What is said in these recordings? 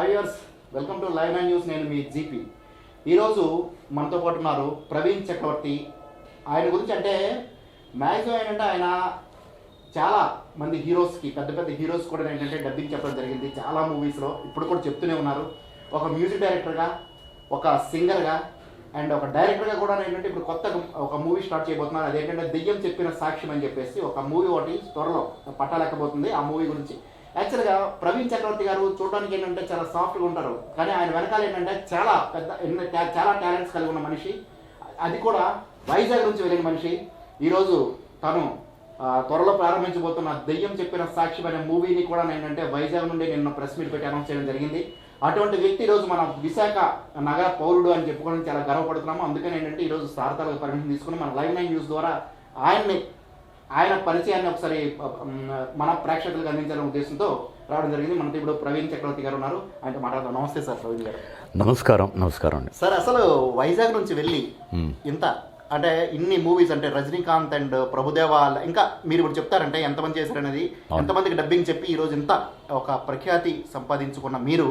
హైయర్స్ welcome to live nine news నేను మీ GP ఈరోజు మనతో పాటు ఉన్నారు ప్రవీణ్ చక్రవర్తి. ఆయన గురించి అంటే మ్యాక్సిమం ఏంటంటే ఆయన చాలా మంది హీరోస్కి పెద్ద పెద్ద హీరోస్ కూడా ఏంటంటే డబ్బింగ్ చెప్పడం జరిగింది. చాలా మూవీస్లో ఇప్పుడు కూడా చెప్తూనే ఉన్నారు. ఒక మ్యూజిక్ డైరెక్టర్గా ఒక సింగర్గా అండ్ ఒక డైరెక్టర్గా కూడా ఏంటంటే ఇప్పుడు కొత్త ఒక మూవీ స్టార్ట్ చేయబోతున్నారు అదేంటంటే దెయ్యం చెప్పిన సాక్ష్యం అని చెప్పేసి ఒక మూవీ ఒకటి త్వరలో పట్టాలేకపోతుంది ఆ మూవీ గురించి యాక్చువల్గా ప్రవీణ్ చక్రవర్తి గారు చూడడానికి ఏంటంటే చాలా సాఫ్ట్గా ఉంటారు. కానీ ఆయన వెనకాల ఏంటంటే చాలా పెద్ద చాలా టాలెంట్స్ కలిగి ఉన్న మనిషి. అది కూడా వైజాగ్ నుంచి వెళ్ళిన మనిషి. ఈరోజు తను త్వరలో ప్రారంభించబోతున్న దెయ్యం చెప్పిన సాక్షి అనే మూవీని కూడా ఏంటంటే వైజాగ్ నుండి నిన్న ప్రెస్ మీట్ పెట్టి అనౌన్స్ చేయడం జరిగింది. అటువంటి వ్యక్తి ఈరోజు మన విశాఖ నగర పౌరుడు అని చెప్పుకోవడం చాలా గర్వపడుతున్నాము. అందుకని ఏంటంటే ఈరోజు సారథాలకు పర్మిషన్ తీసుకుని మన లైవ్ నైన్ న్యూస్ ద్వారా ఆయన్ని ఆయన పరిచయాన్ని ఒకసారి మన ప్రేక్షకులకు అందించాలనే ఉద్దేశంతో రావడం జరిగింది మనతో ఇప్పుడు ప్రవీణ్ చక్రవర్తి గారు ఉన్నారు ఆయనతో మాట్లాడదాం నమస్తే సార్ ప్రవీణ్ గారు నమస్కారం నమస్కారం అండి సార్ అసలు వైజాగ్ నుంచి వెళ్ళి. ఇంత అంటే ఇన్ని మూవీస్ అంటే రజనీకాంత్ అండ్ ప్రభుదేవా ఇంకా మీరు ఇప్పుడు చెప్తారంటే ఎంతమంది చేశారనేది. ఎంతమందికి డబ్బింగ్ చెప్పి ఈ రోజు ఇంత ఒక ప్రఖ్యాతి సంపాదించుకున్న మీరు.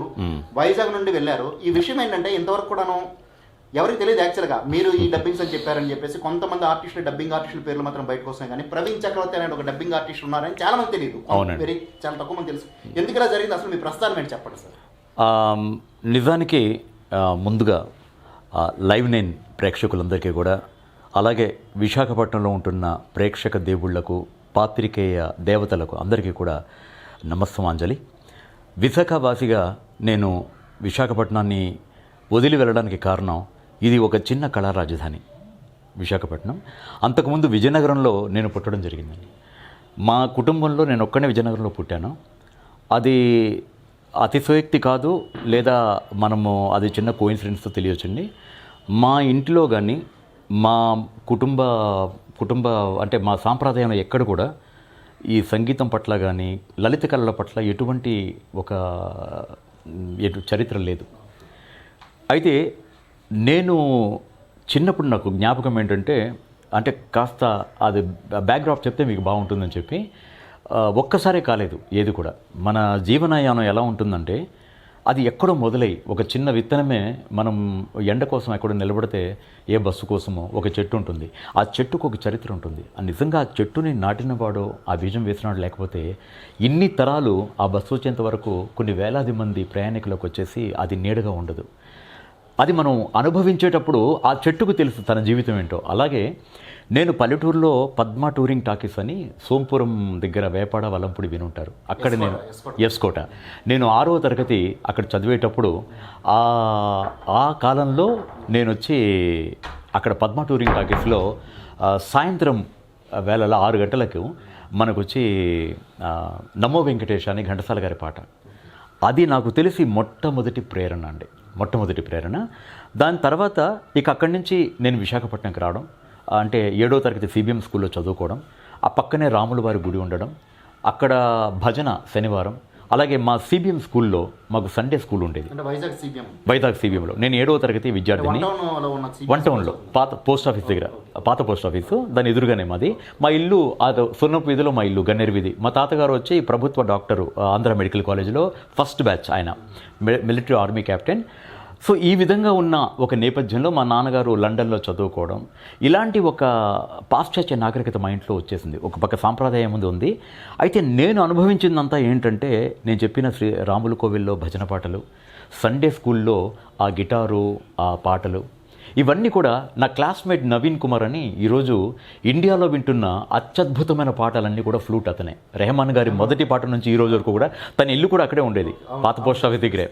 వైజాగ్ నుండి వెళ్ళారు ఈ విషయం ఏంటంటే ఇంతవరకు కూడాను ఎవరికి తెలియదు యాక్చువల్గా మీరు ఈ డబ్బింగ్స్ అని చెప్పారని చెప్పేసి కొంతమంది ఆర్టిస్టులు డబ్బింగ్ ఆర్టిస్టుల పేర్లు మాత్రం బయటకు వస్తున్నాయి. కానీ ప్రవీణ్ చక్రవర్తి అనే ఒక డబ్బింగ్ ఆర్టిస్ట్ ఉన్నారని చాలా మంది తెలియదు. అవునండి. వెరీ చాలా తక్కువ మంది తెలుసు. ఎందుకు ఇలా జరిగింది? అసలు మీ ప్రస్థానం ఏంటి చెప్పండి సార్? నిజానికి ముందుగా లైవ్ నైన్ ప్రేక్షకులందరికీ కూడా అలాగే విశాఖపట్నంలో ఉంటున్న ప్రేక్షక దేవుళ్ళకు పాత్రికేయ దేవతలకు అందరికీ కూడా నమస్తమాంజలి విశాఖవాసిగా నేను విశాఖపట్నాన్ని వదిలి వెళ్ళడానికి కారణం ఇది ఒక చిన్న కళా రాజధాని విశాఖపట్నం. అంతకుముందు విజయనగరంలో నేను పుట్టడం జరిగిందండి. మా కుటుంబంలో నేను ఒక్కనే విజయనగరంలో పుట్టాను. అది అతిశయోక్తి కాదు లేదా మనము అది చిన్న కోయిన్సిడెన్స్తో తెలియచండి మా ఇంటిలో కానీ మా కుటుంబ కుటుంబ అంటే మా సాంప్రదాయంలో ఎక్కడ కూడా ఈ సంగీతం పట్ల కానీ లలిత కళల పట్ల ఎటువంటి ఒక ఎటు చరిత్ర లేదు. అయితే నేను చిన్నప్పుడు నాకు జ్ఞాపకం ఏంటంటే అంటే కాస్త అది బ్యాక్డ్రాప్ చెప్తే మీకు బాగుంటుందని చెప్పి ఒక్కసారే కాలేదు ఏది కూడా. మన జీవనయానం ఎలా ఉంటుందంటే అది ఎక్కడో మొదలై ఒక చిన్న విత్తనమే మనం ఎండ కోసం ఎక్కడో నిలబడితే ఏ బస్సు కోసమో ఒక చెట్టు ఉంటుంది. ఆ చెట్టుకు ఒక చరిత్ర ఉంటుంది. ఆ నిజంగా ఆ చెట్టుని నాటినవాడో ఆ బీజం వేసినాడు లేకపోతే ఇన్ని తరాలు ఆ బస్సు వచ్చేంత వరకు కొన్ని వేలాది మంది ప్రయాణికులకు వచ్చేసి అది నీడగా ఉండదు. అది మనం అనుభవించేటప్పుడు ఆ చెట్టుకు తెలుసు తన జీవితం ఏంటో. అలాగే నేను పల్లెటూరులో పద్మ టూరింగ్ టాకీస్ అని సోంపురం దగ్గర వేపాడ వలంపుడి వినుంటారు. అక్కడ నేను ఎస్కోట. నేను ఆరో తరగతి అక్కడ చదివేటప్పుడు ఆ ఆ కాలంలో నేను వచ్చి అక్కడ పద్మ టూరింగ్ టాకీస్లో సాయంత్రం వేళలో ఆరు గంటలకు మనకు వచ్చి నమో వెంకటేశ్ అని ఘంటసాల గారి పాట. అది నాకు తెలిసి మొట్టమొదటి ప్రేరణ అండి. మొట్టమొదటి ప్రేరణ. దాని తర్వాత ఇక అక్కడి నుంచి నేను విశాఖపట్నంకి రావడం అంటే ఏడో తరగతి సిబిఎం స్కూల్లో చదువుకోవడం ఆ పక్కనే రాములవారి గుడి ఉండడం అక్కడ భజన శనివారం అలాగే మా సిబిఎం స్కూల్లో మాకు సండే స్కూల్ ఉండేది. వైజాగ్ సిబిఎంలో నేను ఏడో తరగతి విద్యార్థిని. వన్ టౌన్లో పాత పోస్ట్ ఆఫీస్ దగ్గర. పాత పోస్ట్ ఆఫీసు. దాని ఎదురుగానే మాది. మా ఇల్లు సున్నపు వీధిలో మా ఇల్లు గన్నేరు వీధి. మా తాతగారు వచ్చి ప్రభుత్వ డాక్టరు ఆంధ్ర మెడికల్ కాలేజీలో ఫస్ట్ బ్యాచ్ ఆయన. మిలి- మిలిటరీ ఆర్మీ కెప్టెన్. సో ఈ విధంగా ఉన్న ఒక నేపథ్యంలో మా నాన్నగారు లండన్లో చదువుకోవడం ఇలాంటి ఒక పాశ్చాత్య నాగరికత మా ఇంట్లో వచ్చేసింది. ఒక పక్క సాంప్రదాయం ముందు ఉంది. అయితే నేను అనుభవించిందంతా ఏంటంటే నేను చెప్పిన శ్రీ రాముల కోవిల్లో భజన పాటలు సండే స్కూల్లో ఆ గిటారు ఆ పాటలు ఇవన్నీ కూడా నా క్లాస్మేట్ నవీన్ కుమార్ అని ఈరోజు ఇండియాలో వింటున్న అత్యద్భుతమైన పాటలన్నీ కూడా ఫ్లూట్ అతనే. రెహమాన్ గారి మొదటి పాట నుంచి ఈ రోజు వరకు కూడా తన ఇల్లు కూడా అక్కడే ఉండేది పాత పోస్ట్ ఆఫీస్ దగ్గరే.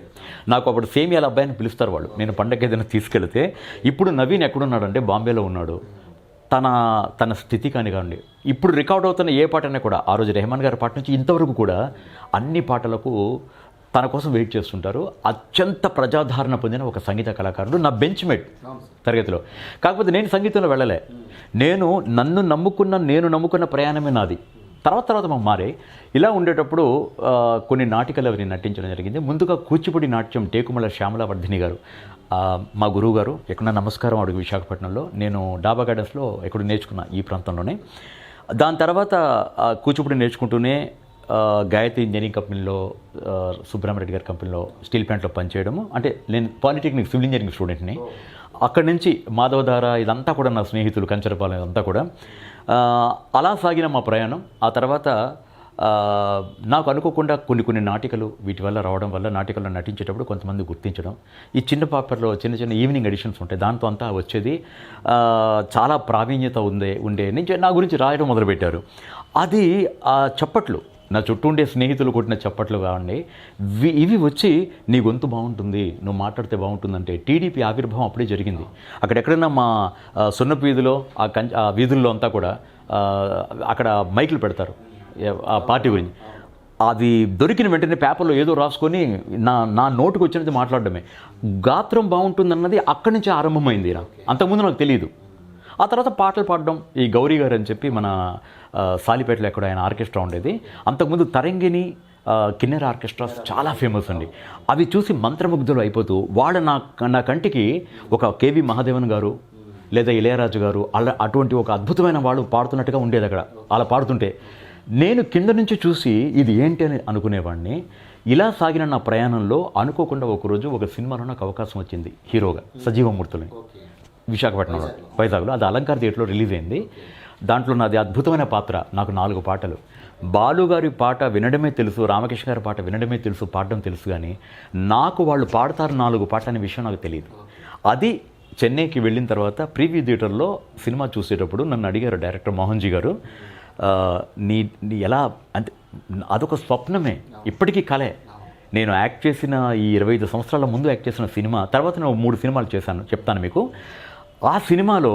నాకు అప్పుడు సేమియాల అబ్బాయిని పిలుస్తారు వాళ్ళు. నేను పండగ ఏదైనా తీసుకెళ్తే ఇప్పుడు నవీన్ ఎక్కడున్నాడంటే బాంబేలో ఉన్నాడు. తన తన స్థితి కాని కానివ్వండి. ఇప్పుడు రికార్డ్ అవుతున్న ఏ పాటనే కూడా ఆ రోజు రెహమాన్ గారి పాట నుంచి ఇంతవరకు కూడా అన్ని పాటలకు తన కోసం వెయిట్ చేస్తుంటారు. అత్యంత ప్రజాదరణ పొందిన ఒక సంగీత కళాకారుడు నా బెంచ్ మేట్ తరగతిలో. కాకపోతే నేను సంగీతంలో వెళ్ళలే. నేను నన్ను నమ్ముకున్న నేను నమ్ముకున్న ప్రయాణమే నాది. తర్వాత తర్వాత మాకు మారే. ఇలా ఉండేటప్పుడు కొన్ని నాటికలు అవి నటించడం జరిగింది. ముందుగా కూచిపూడి నాట్యం టేకుమల శ్యామలావర్ధిని గారు ఆ, మా గురువు గారు ఎక్కడ నమస్కారం అడుగు విశాఖపట్నంలో. నేను డాబా గార్డెన్స్లో ఎక్కడ నేర్చుకున్నా ఈ ప్రాంతంలోనే. దాని తర్వాత కూచిపూడి నేర్చుకుంటూనే గాయత్రి ఇంజనీరింగ్ కంపెనీలో సుబ్రహ్మరెడ్డి గారి కంపెనీలో స్టీల్ ప్లాంట్లో పనిచేయడము. అంటే నేను పాలిటెక్నిక్ సివిల్ ఇంజనీరింగ్ స్టూడెంట్ని. అక్కడి నుంచి మాధవధార ఇదంతా కూడా నా స్నేహితులు కంచరపాలెం ఇదంతా కూడా. అలా సాగిన మా ప్రయాణం. ఆ తర్వాత నాకు అనుకోకుండా కొన్ని కొన్ని నాటికలు వీటి వల్ల రావడం వల్ల నాటికల్లో నటించేటప్పుడు కొంతమంది గుర్తించడం. ఈ చిన్న పేపర్లో చిన్న చిన్న ఈవినింగ్ ఎడిషన్స్ ఉంటాయి. దాంతో అంతా వచ్చేది చాలా ప్రావీణ్యత ఉందే ఉండే. నేను నా గురించి రాయడం మొదలుపెట్టారు. అది ఆ చప్పట్లు నా చుట్టూ ఉండే స్నేహితులు కొట్టిన చప్పట్లు కావండి. ఇవి వచ్చి నీ గొంతు బాగుంటుంది నువ్వు మాట్లాడితే బాగుంటుందంటే టీడీపీ ఆవిర్భావం అప్పుడే జరిగింది. అక్కడ ఎక్కడైనా మా సున్నపు వీధిలో ఆ కం ఆ వీధుల్లో అంతా కూడా అక్కడ మైకులు పెడతారు ఆ పార్టీ గురించి. అది దొరికిన వెంటనే పేపర్లో ఏదో రాసుకొని నా నా నోటుకు వచ్చినది మాట్లాడడమే. గాత్రం బాగుంటుందన్నది అక్కడి నుంచి ఆరంభమైంది నాకు అంతకుముందు నాకు తెలియదు ఆ తర్వాత పాటలు పాడడం. ఈ గౌరీ గారు అని చెప్పి మన సాలిపేటలో ఎక్కడ ఆయన ఆర్కెస్ట్రా ఉండేది. అంతకుముందు తరంగిణి కిన్నెర ఆర్కెస్ట్రాస్ చాలా ఫేమస్ అండి. అవి చూసి మంత్రముగ్ధులు అయిపోతూ వాళ్ళ నా నా కంటికి ఒక కేవి మహాదేవన్ గారు లేదా ఇళయరాజు గారు అలా అటువంటి ఒక అద్భుతమైన వాళ్ళు పాడుతున్నట్టుగా ఉండేది అక్కడ. అలా పాడుతుంటే నేను కింద నుంచి చూసి ఇది ఏంటి అని అనుకునేవాడిని ఇలా సాగిన నా ప్రయాణంలో అనుకోకుండా ఒకరోజు ఒక సినిమాలో నాకు అవకాశం వచ్చింది హీరోగా సజీవమూర్తులని. విశాఖపట్నంలో. వైజాగ్లో. అది అలంకార థియేటర్లో రిలీజ్ అయింది. దాంట్లో నాది అద్భుతమైన పాత్ర నాకు నాలుగు పాటలు. బాలు గారి పాట వినడమే తెలుసు రామకృష్ణ గారి పాట వినడమే తెలుసు పాడడం తెలుసు కానీ నాకు వాళ్ళు పాడతారు నాలుగు పాట అనే విషయం నాకు తెలియదు అది చెన్నైకి వెళ్ళిన తర్వాత ప్రీవ్యూ థియేటర్లో సినిమా చూసేటప్పుడు నన్ను అడిగారు డైరెక్టర్ మోహన్జీ గారు నీ నీ ఎలా అంటే అదొక స్వప్నమే ఇప్పటికీ కలే. నేను యాక్ట్ చేసిన ఈ ఇరవై ఐదు సంవత్సరాల ముందు యాక్ట్ చేసిన సినిమా తర్వాత నేను మూడు సినిమాలు చేశాను చెప్తాను మీకు. ఆ సినిమాలో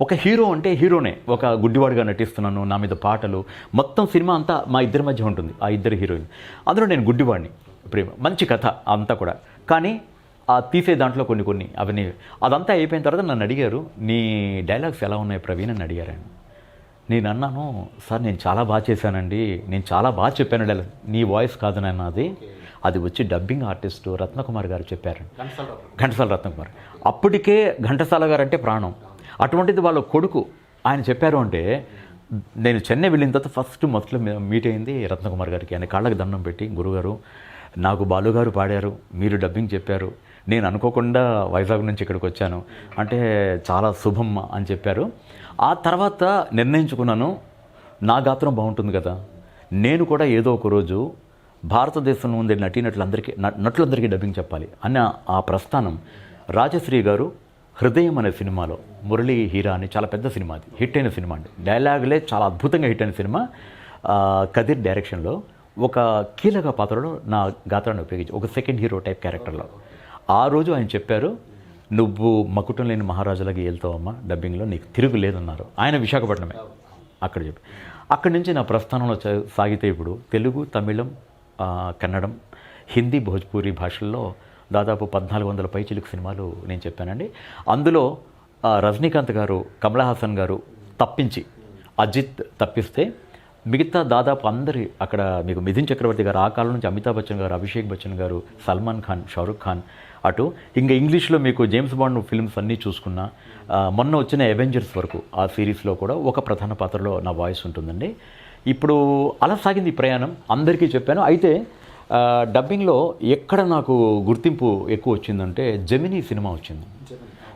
ఒక హీరో అంటే హీరోనే ఒక గుడ్డివాడుగా నటిస్తున్నాను నా మీద పాటలు మొత్తం సినిమా అంతా మా ఇద్దరి మధ్య ఉంటుంది ఆ ఇద్దరు హీరోయిన్ అందులో నేను గుడ్డివాడిని ప్రేమ మంచి కథ అంతా కూడా. కానీ ఆ తీసే దాంట్లో కొన్ని కొన్ని అవన్నీ అదంతా అయిపోయిన తర్వాత నన్ను అడిగారు నీ డైలాగ్స్ ఎలా ఉన్నాయి ప్రవీణ్? అని అడిగారు ఆయన. నేను అన్నాను సార్ నేను చాలా బాగా చేశానండి నేను చాలా బాగా చెప్పాను డైలాగ్ నీ వాయిస్ కాదు నాన్న అది వచ్చి డబ్బింగ్ ఆర్టిస్ట్ రత్నకుమార్ గారు చెప్పారు. ఘంటసాల రత్నకుమార్. అప్పటికే ఘంటసాల గారు అంటే ప్రాణం. అటువంటిది వాళ్ళ కొడుకు ఆయన చెప్పారు అంటే నేను చెన్నై వెళ్ళిన తర్వాత ఫస్ట్ మొదట్లో మీట్ అయింది రత్నకుమార్ గారికి. ఆయన కాళ్ళకి దండం పెట్టి గురుగారు నాకు బాలుగారు పాడారు మీరు డబ్బింగ్ చెప్పారు. నేను అనుకోకుండా వైజాగ్ నుంచి ఇక్కడికి వచ్చాను. అంటే చాలా శుభం అని చెప్పారు. ఆ తర్వాత నిర్ణయించుకున్నాను నా గాత్రం బాగుంటుంది కదా. నేను కూడా ఏదో ఒక రోజు భారతదేశంలో ఉండే నటీనటులందరికీ న- నటులందరికీ డబ్బింగ్ చెప్పాలి. అన్న ఆ ప్రస్థానం రాజశ్రీ గారు హృదయం అనే సినిమాలో మురళీ హీరా అని చాలా పెద్ద సినిమా అది. హిట్ అయిన సినిమా అండి. డైలాగులే చాలా అద్భుతంగా హిట్ అయిన సినిమా. కదిర్ డైరెక్షన్లో ఒక కీలక పాత్రలో నా గాత్రాన్ని ఉపయోగించి ఒక సెకండ్ హీరో టైప్ క్యారెక్టర్లో ఆ రోజు ఆయన చెప్పారు నువ్వు మకుటం లేని మహారాజులకి వెళ్తావమ్మా డబ్బింగ్లో నీకు తిరుగు లేదన్నారు. ఆయన విశాఖపట్నమే అక్కడ చెప్పి. అక్కడి నుంచి నా ప్రస్థానంలో చ- సాగితే ఇప్పుడు తెలుగు తమిళం కన్నడం. హిందీ భోజ్పూరి భాషల్లో దాదాపు పద్నాలుగు వందల పైచిలుకు సినిమాలు నేను చెప్పానండి. అందులో రజనీకాంత్ గారు కమల్ హాసన్ గారు తప్పించి అజిత్ తప్పిస్తే మిగతా దాదాపు అందరి అక్కడ మీకు మిథున్ చక్రవర్తి గారు ఆ కాలం నుంచి అమితాబ్ బచ్చన్ గారు అభిషేక్ బచ్చన్ గారు సల్మాన్ ఖాన్ షారుఖ్ ఖాన్ అటు. ఇంకా ఇంగ్లీష్లో మీకు జేమ్స్ బాండ్ ఫిల్మ్స్ అన్నీ చూసుకున్నా మొన్న వచ్చిన అవెంజర్స్ వరకు ఆ సిరీస్లో కూడా ఒక ప్రధాన పాత్రలో నా వాయిస్ ఉంటుందండి. ఇప్పుడు అలా సాగింది ప్రయాణం. అందరికీ చెప్పాను. అయితే డబ్బింగ్లో ఎక్కడ నాకు గుర్తింపు ఎక్కువ వచ్చిందంటే జెమినీ సినిమా వచ్చింది.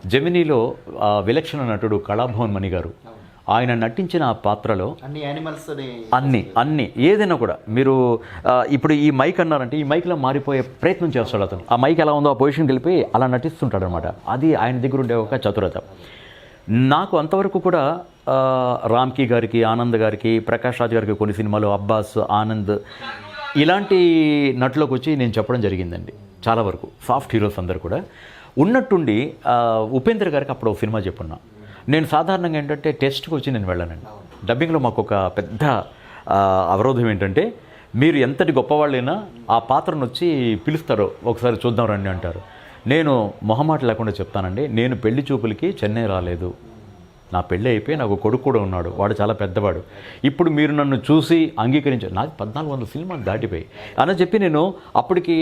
జెమినీలో విలక్షణ నటుడు కళాభవన్ మణి గారు. ఆయన నటించిన ఆ పాత్రలో అన్ని యానిమల్స్ అన్ని అన్ని ఏదైనా కూడా. మీరు ఇప్పుడు ఈ మైక్ అన్నారంటే ఈ మైక్లో మారిపోయే ప్రయత్నం చేస్తాడు అతను. ఆ మైక్ ఎలా ఉందో ఆ పొజిషన్కి వెళ్ళిపోయి అలా నటిస్తుంటాడు అనమాట అది ఆయన దగ్గర ఉండే ఒక చతురత. నాకు అంతవరకు కూడా రామ్కి గారికి ఆనంద్ గారికి ప్రకాష్ రాజ్ గారికి కొన్ని సినిమాలు అబ్బాస్ ఆనంద్ ఇలాంటి నటులకు వచ్చి నేను చెప్పడం జరిగిందండి చాలా వరకు. సాఫ్ట్ హీరోస్ అందరు కూడా. ఉన్నట్టుండి ఉపేంద్ర గారికి అప్పుడు ఒక సినిమా చెప్పున్నా. నేను సాధారణంగా ఏంటంటే టెస్ట్కి వచ్చి నేను వెళ్ళానండి. డబ్బింగ్లో మాకు ఒక పెద్ద అవరోధం ఏంటంటే మీరు ఎంతటి గొప్పవాళ్ళైనా ఆ పాత్రను వచ్చి పిలుస్తారు ఒకసారి చూద్దాం రండి అంటారు. నేను మొహమాట లేకుండా చెప్తానండి. నేను పెళ్ళి చూపులకి చెన్నై రాలేదు. నా పెళ్ళి అయిపోయి నాకు కొడుకు కూడా ఉన్నాడు వాడు చాలా పెద్దవాడు. ఇప్పుడు మీరు నన్ను చూసి అంగీకరించారు నాకు పద్నాలుగు వందల సినిమాలు దాటిపోయి అని చెప్పి నేను అప్పటికి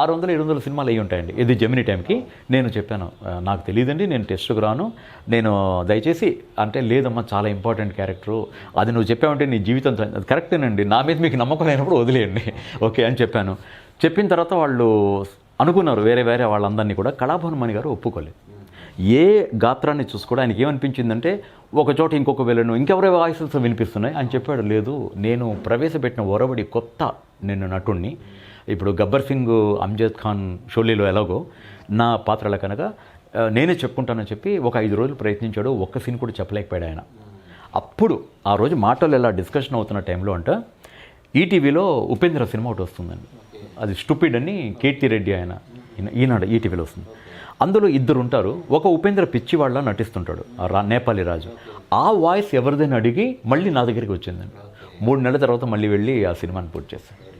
ఆరు వందల ఏడు వందల సినిమాలు అయ్యి ఉంటాయండి. ఇది జమినీ టైంకి నేను చెప్పాను నాకు తెలియదండి నేను టెస్ట్కి రాను. నేను దయచేసి అంటే లేదమ్మా చాలా ఇంపార్టెంట్ క్యారెక్టరు. అది నువ్వు చెప్పావంటే నీ జీవితం కరెక్టేనండి. నా మీద మీకు నమ్మకం లేనప్పుడు వదిలేయండి. ఓకే అని చెప్పాను. చెప్పిన తర్వాత వాళ్ళు అనుకున్నారు వేరే వేరే వాళ్ళందరినీ కూడా. కళాభవన్ మణి గారు ఒప్పుకోలేదు. ఏ గాత్రాన్ని చూసుకోవడం ఆయనకి ఏమనిపించిందంటే ఒక చోట ఇంకొక వెళ్ళను ఇంకెవరి వాయిసెస్ వినిపిస్తున్నాయి అని చెప్పాడు. లేదు నేను ప్రవేశపెట్టిన ఒరవడి కొత్త నేను నటుణ్ణి. ఇప్పుడు గబ్బర్ సింగ్ అంజద్ ఖాన్ షోలీలో ఎలాగో నా పాత్రల కనుక నేనే చెప్పుకుంటానని చెప్పి ఒక ఐదు రోజులు ప్రయత్నించాడు. ఒక్క సీన్ కూడా చెప్పలేకపోయాడు ఆయన. అప్పుడు ఆ రోజు మాటలు ఎలా డిస్కషన్ అవుతున్న టైంలో అంట ఈటీవీలో ఉపేంద్ర సినిమా ఒకటి వస్తుందండి. అది స్టూపిడ్ అని కీర్తి రెడ్డి ఆయన ఈనాడు ఈటీవీలో వస్తుంది. అందులో ఇద్దరు ఉంటారు ఒక ఉపేంద్ర పిచ్చివాళ్ళ నటిస్తుంటాడు రా నేపాలి రాజు. ఆ వాయిస్ ఎవరిదైనా అడిగి మళ్ళీ నా దగ్గరికి వచ్చిందండి మూడు నెలల తర్వాత మళ్ళీ వెళ్ళి ఆ సినిమాని పూర్తి చేశాను